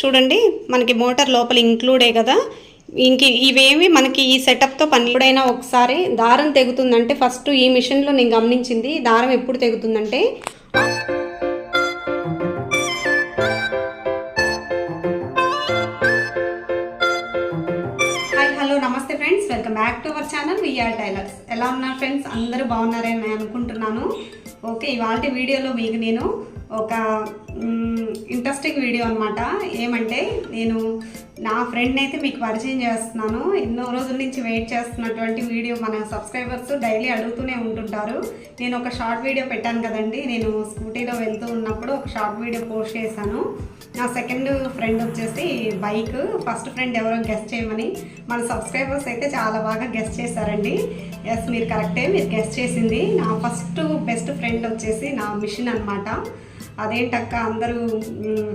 చూడండి మనకి మోటార్ లోపల ఇంక్లూడే కదా? ఇంక ఇవేమి మనకి ఈ సెటప్తో పని ఒకసారి దారం తెగుతుందంటే ఫస్ట్ ఈ మిషన్లో నేను గమనించింది దారం ఎప్పుడు తెగుతుందంటే హాయ్ హలో నమస్తే friends welcome back to our channel VR tailors ఎలా ఉన్నారు ఫ్రెండ్స్ అందరూ బాగున్నారని నేను అనుకుంటున్నాను. ఓకే ఇవాళ వీడియోలో మీకు నేను ఒక ఇంట్రెస్టింగ్ వీడియో అనమాట ఏమంటే నేను నా ఫ్రెండ్ని అయితే మీకు పరిచయం చేస్తున్నాను. ఎన్నో రోజుల నుంచి వెయిట్ చేస్తున్నటువంటి వీడియో మన సబ్స్క్రైబర్స్ డైలీ అడుగుతూనే ఉంటుంటారు. నేను ఒక షార్ట్ వీడియో పెట్టాను కదండి. నేను స్కూటీలో వెళ్తూ ఉన్నప్పుడు ఒక షార్ట్ వీడియో పోస్ట్ చేశాను. నా సెకండ్ ఫ్రెండ్ వచ్చేసి బైక్ ఫస్ట్ ఫ్రెండ్ ఎవరో గెస్ట్ చేయమని. మన సబ్స్క్రైబర్స్ అయితే చాలా బాగా గెస్ట్ చేశారండి. ఎస్ మీరు కరెక్టే మీరు గెస్ట్ చేసింది. నా ఫస్ట్ బెస్ట్ ఫ్రెండ్ వచ్చేసి నా మిషన్ అనమాట అదేంటక్క అందరూ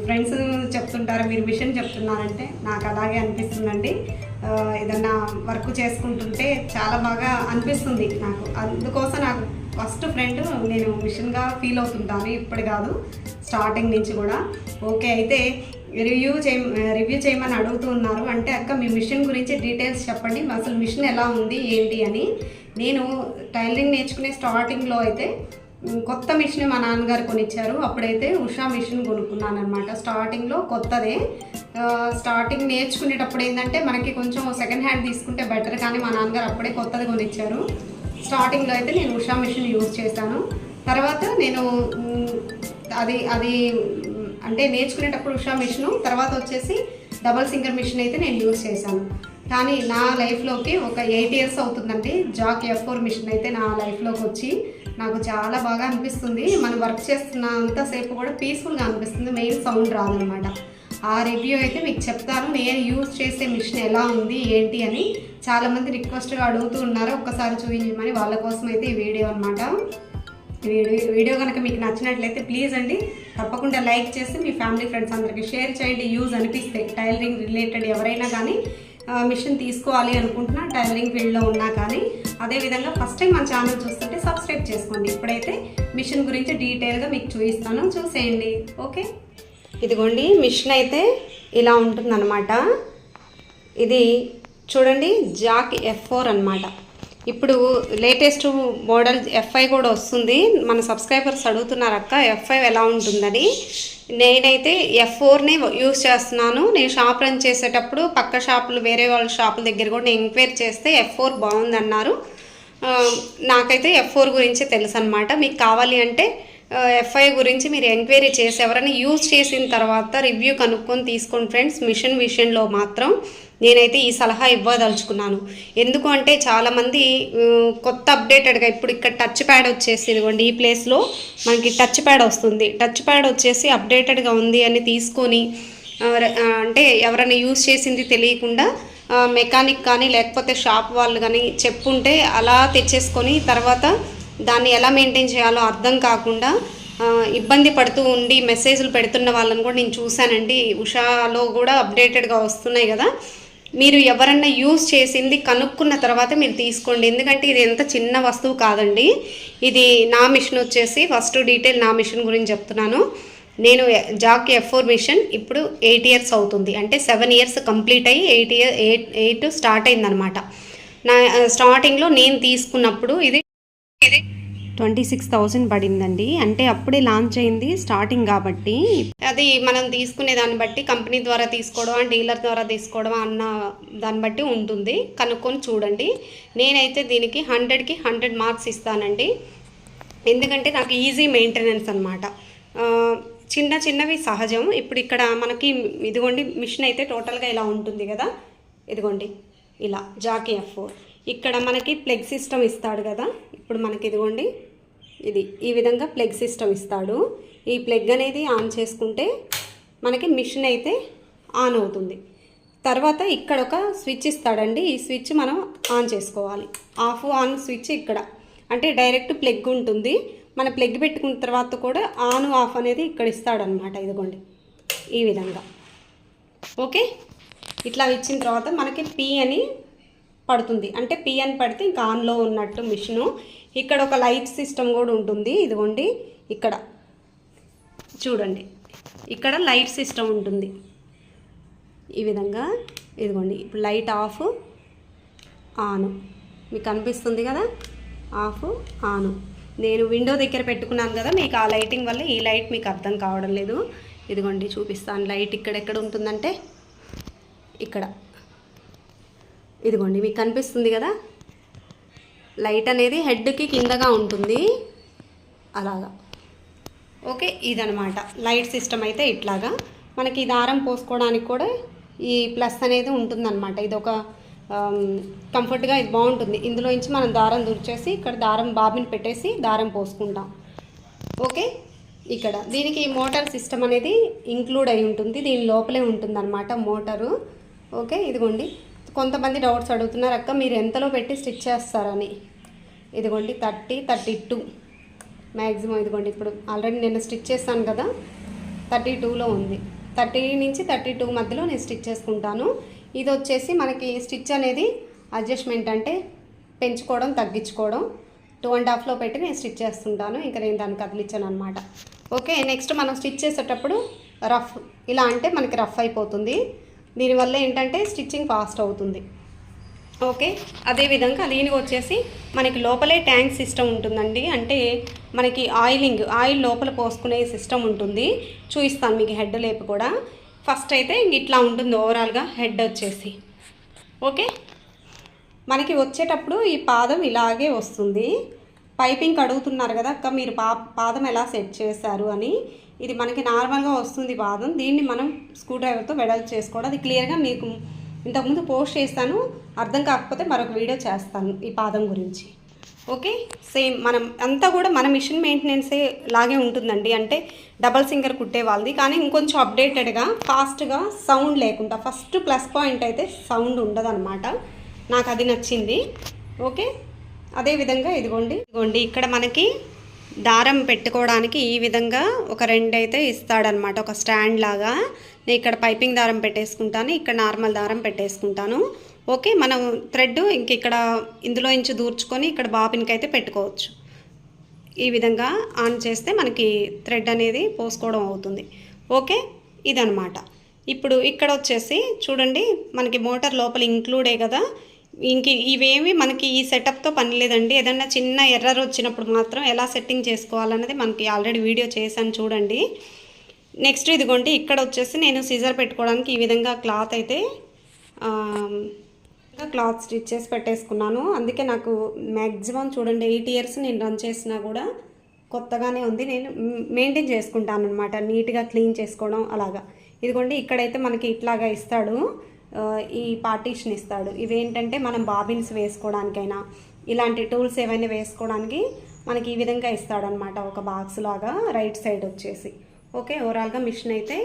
ఫ్రెండ్స్ చెప్తుంటారు మీరు మిషన్ చెప్తున్నారంటే నాకు అలాగే అనిపిస్తుందండి. ఏదన్నా వర్క్ చేసుకుంటుంటే చాలా బాగా అనిపిస్తుంది నాకు. అందుకోసం నాకు ఫస్ట్ ఫ్రెండ్ నేను మిషన్గా ఫీల్ అవుతుంటాను ఇప్పుడు కాదు స్టార్టింగ్ నుంచి కూడా. ఓకే అయితే రివ్యూ చేయ రివ్యూ చేయమని అడుగుతూ ఉన్నారు. అంటే అక్క మీ మిషన్ గురించి డీటెయిల్స్ చెప్పండి. అసలు మిషన్ ఎలా ఉంది ఏంటి? అని. నేను టైలరింగ్ నేర్చుకునే స్టార్టింగ్లో అయితే కొత్త మిషన్ మా నాన్నగారు కొనిచ్చారు. అప్పుడైతే ఉషా మిషన్ కొనుక్కున్నాను అనమాట స్టార్టింగ్లో కొత్తదే. స్టార్టింగ్ నేర్చుకునేటప్పుడు ఏంటంటే మనకి కొంచెం సెకండ్ హ్యాండ్ తీసుకుంటే బెటర్ కానీ మా నాన్నగారు అప్పుడే కొత్తది కొనిచ్చారు. స్టార్టింగ్లో అయితే నేను ఉషా మిషన్ యూజ్ చేశాను. తర్వాత నేను అది అది అంటే నేర్చుకునేటప్పుడు ఉషా మిషను తర్వాత వచ్చేసి డబల్ సింగర్ మిషన్ అయితే నేను యూజ్ చేశాను. కానీ నా లైఫ్లోకి ఒక ఎయిట్ ఇయర్స్ అవుతుందండి. జాక్ ఎఫ్ ఫోర్ మిషన్ అయితే నా లైఫ్లోకి వచ్చి నాకు చాలా బాగా అనిపిస్తుంది. మనం వర్క్ చేస్తున్నంతసేపు కూడా పీస్ఫుల్గా అనిపిస్తుంది. మెయిన్ సౌండ్ రాదనమాట. ఆ రివ్యూ అయితే మీకు చెప్తాను. నేను యూజ్ చేసే మిషన్ ఎలా ఉంది ఏంటి అని చాలామంది రిక్వెస్ట్గా అడుగుతూ ఉన్నారు. ఒక్కసారి చూపించమని వాళ్ళ కోసం అయితే ఈ వీడియో అనమాట వీడియో వీడియో కనుక మీకు నచ్చినట్లయితే ప్లీజ్ అండి తప్పకుండా లైక్ చేసి మీ ఫ్యామిలీ ఫ్రెండ్స్ అందరికీ షేర్ చేయండి. యూజ్ అనిపిస్తే టైలరింగ్ రిలేటెడ్ ఎవరైనా కానీ మిషన్ తీసుకోవాలి అనుకుంటున్నా టైలరింగ్ ఫీల్డ్లో ఉన్నా కానీ అదేవిధంగా ఫస్ట్ టైం మన ఛానల్ చూస్తుంటే సబ్స్క్రైబ్ చేసుకోండి. ఇప్పుడైతే మిషన్ గురించి డీటెయిల్గా మీకు చూపిస్తాను. చూసేయండి. ఓకే ఇదిగోండి మిషన్ అయితే ఇలా ఉంటుందన్నమాట. ఇది చూడండి జాక్ ఎఫ్ ఫోర్ అనమాట ఇప్పుడు లేటెస్ట్ మోడల్ ఎఫ్ఐ కూడా వస్తుంది. మన సబ్స్క్రైబర్స్ అడుగుతున్నారు అక్క ఎఫ్ఐ ఎలా ఉంటుందని? నేనైతే ఎఫ్ ఫోర్ని యూస్ చేస్తున్నాను. నేను షాప్ రన్ చేసేటప్పుడు పక్క షాపులు వేరే వాళ్ళ షాపుల దగ్గర కూడా నేను ఎంక్వైరీ చేస్తే ఎఫ్ ఫోర్ బాగుందన్నారు. నాకైతే ఎఫ్ ఫోర్ గురించి తెలుసు అనమాట మీకు కావాలి అంటే ఎఫ్ఐ గురించి మీరు ఎంక్వైరీ చేసి ఎవరైనా యూజ్ చేసిన తర్వాత రివ్యూ కనుక్కొని తీసుకోండి ఫ్రెండ్స్ మిషన్ విషయంలో మాత్రం నేనైతే ఈ సలహా ఇవ్వదలుచుకున్నాను. ఎందుకు అంటే చాలామంది కొత్త అప్డేటెడ్గా ఇప్పుడు ఇక్కడ టచ్ ప్యాడ్ వచ్చేసి ఇదిగోండి ఈ ప్లేస్లో మనకి టచ్ ప్యాడ్ వస్తుంది. టచ్ ప్యాడ్ వచ్చేసి అప్డేటెడ్గా ఉంది అని తీసుకొని అంటే ఎవరైనా యూజ్ చేసింది తెలియకుండా మెకానిక్ కానీ లేకపోతే షాప్ వాళ్ళు కానీ చెప్పుంటే అలా తెచ్చేసుకొని తర్వాత దాన్ని ఎలా మెయింటైన్ చేయాలో అర్థం కాకుండా ఇబ్బంది పడుతూ ఉండి మెసేజ్లు పెడుతున్న వాళ్ళని కూడా నేను చూశానండి. ఉషాలో కూడా అప్డేటెడ్గా వస్తున్నాయి కదా. మీరు ఎవరన్నా యూజ్ చేసింది కనుక్కున్న తర్వాత మీరు తీసుకోండి. ఎందుకంటే ఇది ఎంత చిన్న వస్తువు కాదండి. ఇది నా మిషన్ వచ్చేసి ఫస్ట్ డీటెయిల్ నా మిషన్ గురించి చెప్తున్నాను. నేను జాక్ ఎఫ్ ఫోర్ మిషన్ ఇప్పుడు ఎయిట్ ఇయర్స్ అవుతుంది. అంటే సెవెన్ ఇయర్స్ కంప్లీట్ అయ్యి eight year eight eight start అయిందనమాట. నా స్టార్టింగ్లో నేను తీసుకున్నప్పుడు ఇది ఇది ట్వంటీ సిక్స్ థౌజండ్ పడిందండి. అంటే అప్పుడే లాంచ్ అయింది స్టార్టింగ్ కాబట్టి. అది మనం తీసుకునే దాన్ని బట్టి కంపెనీ ద్వారా తీసుకోవడం డీలర్ ద్వారా తీసుకోవడం అన్న దాన్ని బట్టి ఉంటుంది. కనుక్కొని చూడండి. నేనైతే దీనికి హండ్రెడ్కి హండ్రెడ్ మార్క్స్ ఇస్తానండి. ఎందుకంటే నాకు ఈజీ మెయింటెనెన్స్ అనమాట చిన్న చిన్నవి సహజం. ఇప్పుడు ఇక్కడ మనకి ఇదిగోండి మిషన్ అయితే టోటల్గా ఇలా ఉంటుంది కదా. ఇదిగోండి ఇలా జాకీ ఎఫ్ ఇక్కడ మనకి ప్లగ్ సిస్టమ్ ఇస్తాడు కదా. ఇప్పుడు మనకి ఇదిగోండి. ఇది ఈ విధంగా ప్లగ్ సిస్టమ్ ఇస్తాడు. ఈ ప్లగ్ అనేది ఆన్ చేసుకుంటే మనకి మిషన్ అయితే ఆన్ అవుతుంది. తర్వాత ఇక్కడ ఒక స్విచ్ ఇస్తాడండి. ఈ స్విచ్ మనం ఆన్ చేసుకోవాలి. ఆఫ్ ఆన్ స్విచ్ ఇక్కడ. అంటే డైరెక్ట్ ప్లగ్ ఉంటుంది. మన ప్లగ్ పెట్టుకున్న తర్వాత కూడా ఆన్ ఆఫ్ అనేది ఇక్కడ ఇస్తాడనమాట ఇదిగోండి. ఈ విధంగా. ఓకే? ఇట్లా ఇచ్చిన తర్వాత మనకి పి అని పడుతుంది. అంటే పిఎన్ పడితే ఇంకా ఆన్లో ఉన్నట్టు మిషను. ఇక్కడ ఒక లైట్ సిస్టమ్ కూడా ఉంటుంది. ఇదిగోండి ఇక్కడ. చూడండి ఇక్కడ లైట్ సిస్టమ్ ఉంటుంది. ఈ విధంగా ఇదిగోండి ఇప్పుడు లైట్ ఆఫ్ ఆన్. మీకు కనిపిస్తుంది కదా? Of on. నేను విండో దగ్గర పెట్టుకున్నాను కదా మీకు ఆ లైటింగ్ వల్ల ఈ లైట్ మీకు అర్థం కావడం లేదు. ఇదిగోండి చూపిస్తాను. లైట్ ఇక్కడెక్కడ ఉంటుందంటే ఇక్కడ. ఇదిగోండి మీకు కనిపిస్తుంది కదా? లైట్ అనేది హెడ్కి కిందగా ఉంటుంది. అలాగా. ఓకే ఇదనమాట లైట్ సిస్టమ్ అయితే ఇట్లాగా. మనకి ఈ దారం పోసుకోవడానికి కూడా ఈ ప్లస్ అనేది ఉంటుందన్నమాట. ఇది ఒక కంఫర్ట్గా ఇది బాగుంటుంది. ఇందులో నుంచి మనం దారం దుర్చేసి ఇక్కడ దారం బాబిని పెట్టేసి దారం పోసుకుంటాం. ఓకే ఇక్కడ. దీనికి మోటార్ సిస్టమ్ అనేది ఇంక్లూడ్ అయి ఉంటుంది. దీని లోపలే ఉంటుందనమాట మోటారు. ఓకే ఇదిగోండి. కొంతమంది డౌట్స్ అడుగుతున్నారు అక్క మీరు ఎంతలో పెట్టి స్టిచ్ చేస్తారని? ఇదిగోండి థర్టీ థర్టీ టూ మ్యాక్సిమం ఇదిగోండి ఇప్పుడు ఆల్రెడీ నేను స్టిచ్ చేస్తాను కదా థర్టీ టూలో ఉంది. థర్టీ నుంచి థర్టీ టూ మధ్యలో నేను స్టిచ్ చేసుకుంటాను. ఇది వచ్చేసి మనకి స్టిచ్ అనేది అడ్జస్ట్మెంట్ అంటే పెంచుకోవడం తగ్గించుకోవడం. టూ అండ్ హాఫ్లో పెట్టి నేను స్టిచ్ చేస్తుంటాను. ఇంకా నేను దాన్ని కదిలించాను అనమాట ఓకే నెక్స్ట్ మనం స్టిచ్ చేసేటప్పుడు రఫ్ ఇలా అంటే మనకి రఫ్ అయిపోతుంది. దీనివల్ల ఏంటంటే స్టిచ్చింగ్ ఫాస్ట్ అవుతుంది. ఓకే? అదేవిధంగా దీనికి వచ్చేసి మనకి లోపలే ట్యాంక్ సిస్టమ్ ఉంటుందండి. అంటే మనకి ఆయిలింగ్ ఆయిల్ లోపల పోసుకునే సిస్టమ్ ఉంటుంది. చూపిస్తాను మీకు హెడ్ లేపు కూడా. ఫస్ట్ అయితే ఇంక ఇట్లా ఉంటుంది ఓవరాల్గా హెడ్ వచ్చేసి. ఓకే? మనకి వచ్చేటప్పుడు ఈ పాదం ఇలాగే వస్తుంది. పైపింగ్ అడుగుతున్నారు కదా అక్క మీరు పా పాదం ఎలా సెట్ చేశారు అని. ఇది మనకి నార్మల్గా వస్తుంది పాదం. దీన్ని మనం స్క్రూ డ్రైవర్తో వెడల్ చేసుకోవడం. అది క్లియర్గా మీకు ఇంతకుముందు పోస్ట్ చేస్తాను. అర్థం కాకపోతే మరొక వీడియో చేస్తాను ఈ పాదం గురించి. ఓకే? సేమ్ మనం అంతా కూడా మన మిషన్ మెయింటెనెన్సే లాగే ఉంటుందండి. అంటే డబల్ సింగర్ కుట్టే వాళ్ళది. కానీ ఇంకొంచెం అప్డేటెడ్గా ఫాస్ట్గా సౌండ్ లేకుండా ఫస్ట్ ప్లస్ పాయింట్ అయితే సౌండ్ ఉండదన్నమాట. నాకు అది నచ్చింది. ఓకే? అదేవిధంగా ఇదిగోండి. ఇదిగోండి. ఇక్కడ మనకి దారం పెట్టుకోవడానికి ఈ విధంగా ఒక రెండు అయితే ఇస్తాడనమాట ఒక స్టాండ్ లాగా. నేను ఇక్కడ పైపింగ్ దారం పెట్టేసుకుంటాను. ఇక్కడ నార్మల్ దారం పెట్టేసుకుంటాను. ఓకే మనం థ్రెడ్ ఇంక ఇక్కడ ఇందులో ఇంచు దూర్చుకొని ఇక్కడ బాబిన్కి అయితే పెట్టుకోవచ్చు. ఈ విధంగా ఆన్ చేస్తే మనకి థ్రెడ్ అనేది పోసుకోవడం అవుతుంది. ఓకే ఇదనమాట ఇప్పుడు ఇక్కడ వచ్చేసి చూడండి మనకి మోటార్ లోపల ఇంక్లూడే కదా. ఇంక ఇవేమి మనకి ఈ సెటప్తో పని లేదండి. ఏదన్నా చిన్న ఎర్రర్ వచ్చినప్పుడు మాత్రం ఎలా సెట్టింగ్ చేసుకోవాలన్నది మనకి ఆల్రెడీ వీడియో చేశాను చూడండి. నెక్స్ట్ ఇదిగోండి ఇక్కడ వచ్చేసి నేను సీజర్ పెట్టుకోవడానికి ఈ విధంగా క్లాత్ అయితే క్లాత్ స్టిచ్ చేసి పెట్టేసుకున్నాను. అందుకే నాకు మ్యాక్సిమం చూడండి ఎయిట్ ఇయర్స్ నేను రన్ చేసినా కూడా కొత్తగానే ఉంది. నేను మెయింటైన్ చేసుకుంటాను అనమాట నీట్గా క్లీన్ చేసుకోవడం అలాగా. ఇదిగోండి ఇక్కడైతే మనకి ఇట్లాగా ఇస్తాడు. ఈ పార్టీషన్ ఇస్తాడు. ఇవేంటంటే మనం బాబిన్స్ వేసుకోవడానికైనా ఇలాంటి టూల్స్ ఏవైనా వేసుకోవడానికి మనకి ఈ విధంగా ఇస్తాడనమాట ఒక బాక్స్ లాగా రైట్ సైడ్ వచ్చేసి. ఓకే ఓవరాల్గా మిషన్ అయితే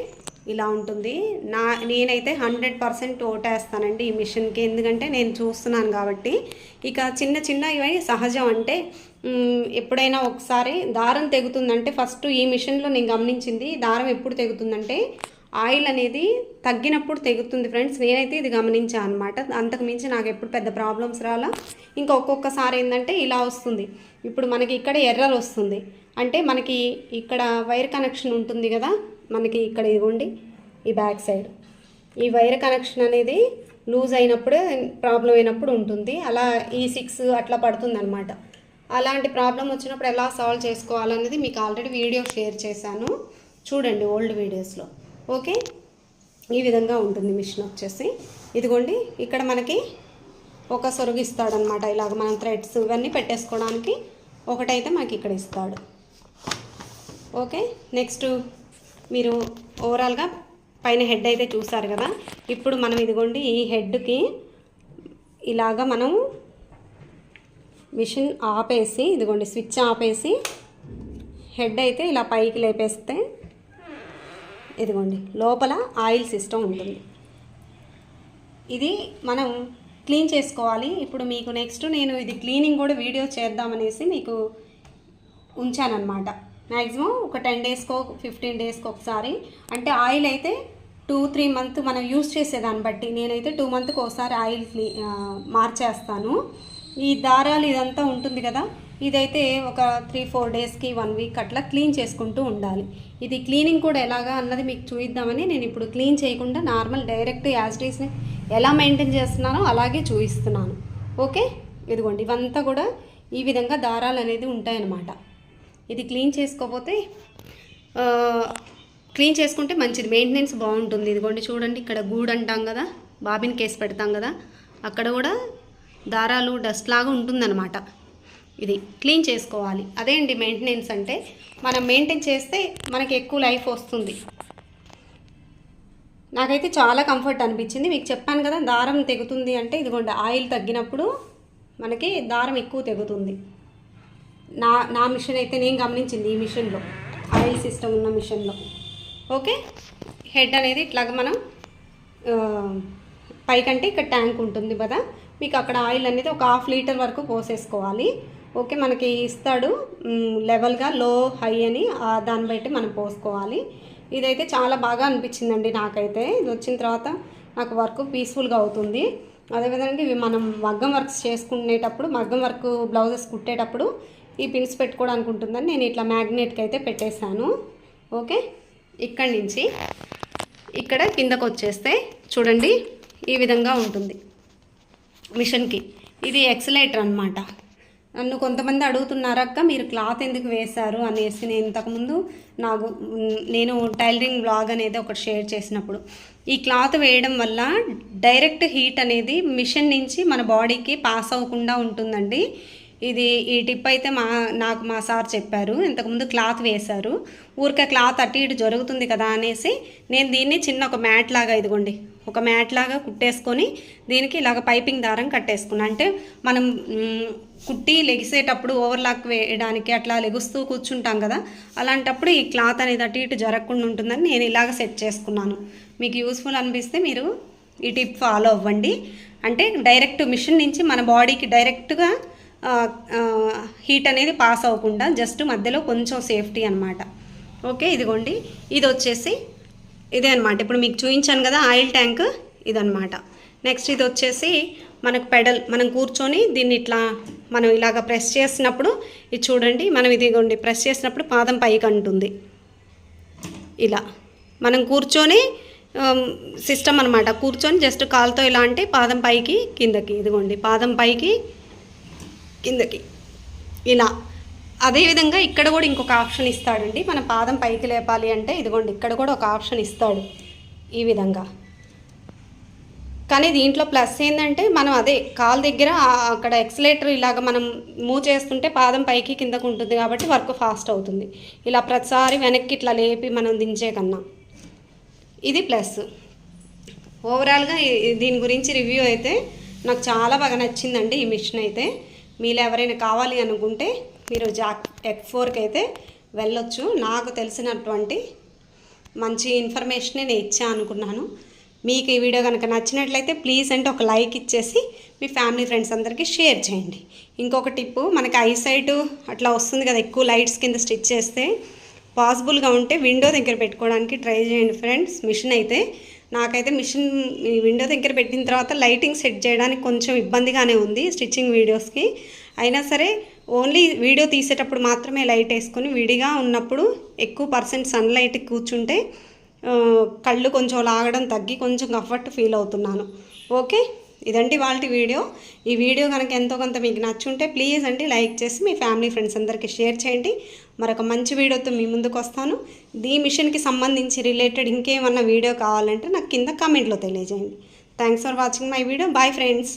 ఇలా ఉంటుంది. నా నేనైతే హండ్రెడ్ పర్సెంట్ ఓటేస్తానండి ఈ మిషన్కి ఎందుకంటే నేను చూస్తున్నాను కాబట్టి. ఇక చిన్న చిన్న ఇవి సహజం అంటే ఎప్పుడైనా ఒకసారి దారం తెగుతుందంటే ఫస్ట్ ఈ మిషన్లో నేను గమనించింది దారం ఎప్పుడు తెగుతుందంటే ఆయిల్ అనేది తగ్గినప్పుడు తెగుతుంది ఫ్రెండ్స్. నేనైతే ఇది గమనించాను అనమాట అంతకు మించి నాకు ఎప్పుడు పెద్ద ప్రాబ్లమ్స్ రాలా. ఇంకా ఒక్కొక్కసారి ఏంటంటే ఇలా వస్తుంది. ఇప్పుడు మనకి ఇక్కడ ఎర్రర్ వస్తుంది. అంటే మనకి ఇక్కడ వైర్ కనెక్షన్ ఉంటుంది కదా. మనకి ఇక్కడ ఇదిగోండి ఈ బ్యాక్ సైడ్. ఈ వైర్ కనెక్షన్ అనేది లూజ్ అయినప్పుడు ప్రాబ్లం అయినప్పుడు ఉంటుంది. అలా ఈ సిక్స్ అట్లా పడుతుంది అనమాట అలాంటి ప్రాబ్లం వచ్చినప్పుడు ఎలా సాల్వ్ చేసుకోవాలనేది మీకు ఆల్రెడీ వీడియో షేర్ చేశాను. చూడండి ఓల్డ్ వీడియోస్లో. ఓకే? ఈ విధంగా ఉంటుంది మిషన్ వచ్చేసి. ఇదిగోండి ఇక్కడ మనకి ఒక సొరుగు ఇస్తాడనమాట ఇలాగ మనం థ్రెడ్స్ ఇవన్నీ పెట్టేసుకోవడానికి ఒకటైతే మనకి ఇక్కడ ఇస్తాడు. ఓకే? నెక్స్ట్ మీరు ఓవరాల్గా పైన హెడ్ అయితే చూసారు కదా? ఇప్పుడు మనం ఇదిగోండి ఈ హెడ్కి ఇలాగా మనం మిషన్ ఆపేసి ఇదిగోండి స్విచ్ ఆపేసి హెడ్ అయితే ఇలా పైకి లేపేస్తే ఇదిగోండి లోపల ఆయిల్ సిస్టమ్ ఉంటుంది. ఇది మనం క్లీన్ చేసుకోవాలి. ఇప్పుడు మీకు నెక్స్ట్ నేను ఇది క్లీనింగ్ కూడా వీడియో చేద్దామనేసి మీకు ఉంచానన్నమాట. మ్యాక్సిమం ఒక టెన్ డేస్కో ఫిఫ్టీన్ డేస్కి ఒకసారి. అంటే ఆయిల్ అయితే టూ త్రీ మంత్ మనం యూస్ చేసేదాన్ని బట్టి. నేనైతే టూ మంత్కి ఒకసారి ఆయిల్ క్లీ మార్చేస్తాను. ఈ దారాలు ఇదంతా ఉంటుంది కదా? ఇదైతే ఒక త్రీ ఫోర్ డేస్కి వన్ వీక్ అట్లా క్లీన్ చేసుకుంటూ ఉండాలి. ఇది క్లీనింగ్ కూడా ఎలాగా అన్నది మీకు చూపిద్దామని నేను ఇప్పుడు క్లీన్ చేయకుండా నార్మల్ డైరెక్ట్ యాజిటీస్ని ఎలా మెయింటైన్ చేస్తున్నానో అలాగే చూపిస్తున్నాను ఓకే? ఇదిగోండి ఇవంతా కూడా ఈ విధంగా దారాలు అనేది ఉంటాయన్నమాట. ఇది క్లీన్ చేసుకోకపోతే క్లీన్ చేసుకుంటే మంచిది. మెయింటెనెన్స్ బాగుంటుంది. ఇదిగోండి చూడండి ఇక్కడ గూడు అంటాం కదా బాబిన్ కేసు పెడతాం కదా అక్కడ కూడా దారాలు డస్ట్ లాగా ఉంటుందన్నమాట. ఇది క్లీన్ చేసుకోవాలి. అదే అండి మెయింటెనెన్స్ అంటే మనం మెయింటైన్ చేస్తే మనకి ఎక్కువ లైఫ్ వస్తుంది. నాకైతే చాలా కంఫర్ట్ అనిపించింది. మీకు చెప్పాను కదా దారం తెగుతుంది అంటే ఇదిగోండి ఆయిల్ తగ్గినప్పుడు మనకి దారం ఎక్కువ తెగుతుంది. నా నా మిషన్ అయితే నేను గమనించింది ఈ మిషన్లో ఆయిల్ సిస్టమ్ ఉన్న మిషన్లో ఓకే హెడ్ అనేది ఇట్లాగ మనం పైకంటే ఇక్కడ ట్యాంక్ ఉంటుంది కదా. మీకు అక్కడ ఆయిల్ అనేది ఒక హాఫ్ లీటర్ వరకు పోసేసుకోవాలి. ఓకే మనకి ఇస్తాడు. లెవెల్గా లో హై అని దాన్ని బట్టి మనం పోసుకోవాలి. ఇదైతే చాలా బాగా అనిపించిందండి నాకైతే. ఇది వచ్చిన తర్వాత నాకు వర్క్ పీస్ఫుల్గా అవుతుంది. అదేవిధంగా ఇవి మనం మగ్గం వర్క్స్ చేసుకునేటప్పుడు మగ్గం వర్క్ బ్లౌజెస్ కుట్టేటప్పుడు ఈ పిన్స్ పెట్టుకోవడానికి ఉంటుందని నేను ఇట్లా మ్యాగ్నెట్కి అయితే పెట్టేశాను. ఓకే ఇక్కడి నుంచి ఇక్కడ కిందకు వచ్చేస్తే చూడండి ఈ విధంగా ఉంటుంది. మిషన్కి. ఇది ఎక్సలేటర్ అనమాట నన్ను కొంతమంది అడుగుతున్నారు అక్క మీరు క్లాత్ ఎందుకు వేశారు? అనేసి నేను ఇంతకుముందు నాకు నేను టైలరింగ్ బ్లాగ్ అనేది ఒకటి షేర్ చేసినప్పుడు. ఈ క్లాత్ వేయడం వల్ల డైరెక్ట్ హీట్ అనేది మిషన్ నుంచి మన బాడీకి పాస్ అవ్వకుండా ఉంటుందండి. ఇది ఈ టిప్ అయితే మా నాకు మా సార్ చెప్పారు. ఇంతకుముందు క్లాత్ వేశారు. ఊరికే క్లాత్ అటు ఇటు జరుగుతుంది కదా అనేసి నేను దీన్ని చిన్న ఒక మ్యాట్ లాగా ఇదిగోండి ఒక మ్యాట్ లాగా కుట్టేసుకొని దీనికి ఇలాగ పైపింగ్ దారం కట్టేసుకున్నా. అంటే మనం కుట్టి లెగిసేటప్పుడు ఓవర్లాక్ వేయడానికి అట్లా లెగుస్తూ కూర్చుంటాం కదా. అలాంటప్పుడు ఈ క్లాత్ అనేది అటు ఇటు జరగకుండా ఉంటుందని నేను ఇలాగ సెట్ చేసుకున్నాను. మీకు యూస్ఫుల్ అనిపిస్తే మీరు ఈ టిప్ ఫాలో అవ్వండి. అంటే డైరెక్ట్ మిషన్ నుంచి మన బాడీకి డైరెక్ట్గా హీట్ అనేది పాస్ అవ్వకుండా జస్ట్ మధ్యలో కొంచెం సేఫ్టీ అనమాట ఓకే ఇదిగోండి. ఇది వచ్చేసి ఇదే అనమాట ఇప్పుడు మీకు చూపించాను కదా ఆయిల్ ట్యాంక్ ఇదనమాట నెక్స్ట్ ఇది వచ్చేసి మనకు పెడల్ మనం కూర్చొని దీన్ని ఇట్లా మనం ఇలాగ ప్రెస్ చేసినప్పుడు ఇది చూడండి మనం ఇదిగోండి ప్రెస్ చేసినప్పుడు పాదం పైకి అంటుంది. ఇలా. మనం కూర్చొని సిస్టమ్ అనమాట కూర్చొని జస్ట్ కాలుతో ఇలా అంటే పాదం పైకి కిందకి ఇదిగోండి పాదం పైకి కిందకి. ఇలా. అదేవిధంగా ఇక్కడ కూడా ఇంకొక ఆప్షన్ ఇస్తాడండి. మన పాదం పైకి లేపాలి అంటే ఇదిగోండి ఇక్కడ కూడా ఒక ఆప్షన్ ఇస్తాడు ఈ విధంగా. కానీ దీంట్లో ప్లస్ ఏంటంటే మనం అదే కాలు దగ్గర అక్కడ ఎక్సలేటర్ ఇలాగ మనం మూవ్ చేస్తుంటే పాదం పైకి కిందకు ఉంటుంది కాబట్టి వర్క్ ఫాస్ట్ అవుతుంది. ఇలా ప్రతిసారి వెనక్కి ఇట్లా లేపి మనం దించే కన్నా. ఇది ప్లస్. ఓవరాల్గా దీని గురించి రివ్యూ అయితే నాకు చాలా బాగా నచ్చిందండి ఈ మిషన్ అయితే. మీలో ఎవరైనా కావాలి అనుకుంటే మీరు జాక్ ఎక్ ఫోర్కి అయితే వెళ్ళొచ్చు. నాకు తెలిసినటువంటి మంచి ఇన్ఫర్మేషనే నేను ఇచ్చా అనుకున్నాను. మీకు ఈ వీడియో కనుక నచ్చినట్లయితే ప్లీజ్ అంటే ఒక లైక్ ఇచ్చేసి మీ ఫ్యామిలీ ఫ్రెండ్స్ అందరికీ షేర్ చేయండి. ఇంకొక టిప్పు మనకి ఐ సైట్ అట్లా వస్తుంది కదా ఎక్కువ లైట్స్ కింద స్టిచ్ చేస్తే పాసిబుల్గా ఉంటే విండో దగ్గర పెట్టుకోవడానికి ట్రై చేయండి ఫ్రెండ్స్. మిషన్ అయితే నాకైతే మిషన్ ఈ విండో దగ్గర పెట్టిన తర్వాత లైటింగ్ సెట్ చేయడానికి కొంచెం ఇబ్బందిగానే ఉంది స్టిచ్చింగ్ వీడియోస్కి. అయినా సరే ఓన్లీ వీడియో తీసేటప్పుడు మాత్రమే లైట్ వేసుకొని విడిగా ఉన్నప్పుడు ఎక్కువ పర్సెంట్ సన్లైట్ కూర్చుంటే కళ్ళు కొంచెం లాగడం తగ్గి కొంచెం కంఫర్ట్ ఫీల్ అవుతున్నాను. ఓకే? ఇదండి వాళ్ళ వీడియో. ఈ వీడియో కనుక ఎంతో కొంత మీకు నచ్చుంటే ప్లీజ్ అండి లైక్ చేసి మీ ఫ్యామిలీ ఫ్రెండ్స్ అందరికీ షేర్ చేయండి. మరొక మంచి వీడియోతో మీ ముందుకు వస్తాను. ఈ మిషన్కి సంబంధించి రిలేటెడ్ ఇంకేమన్నా వీడియో కావాలంటే నాకు కింద కామెంట్లో తెలియజేయండి. Thanks for watching my video bye friends